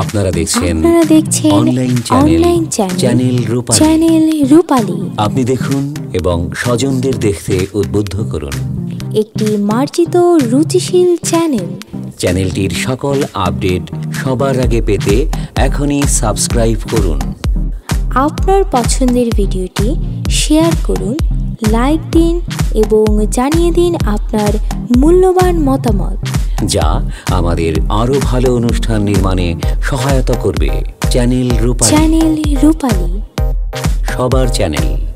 আপনারা দেখছেন আপনারা দেখছেন online channel online channel channel Rupali. Channel Rupali. আপনি দেখুন এবং স্বজনদের দেখতে উদ্বুদ্ধ করুন। একটি মার্জিত রুচিশীল চ্যানেল চ্যানেলটির সকল আপডেট সবার আগে পেতে এখনই সাবস্ক্রাইব করুন। আপনার পছন্দের ভিডিওটি শেয়ার করুন লাইক দিন এবং জানিয়ে দিন আপনার মূল্যবান মতামত। যা আমাদের আরও ভালো অনুষ্ঠান নির্মাণে সহায়তা করবে। চ্যানেল রূপালী। চ্যানেল রূপালী। সবার চ্যানেল।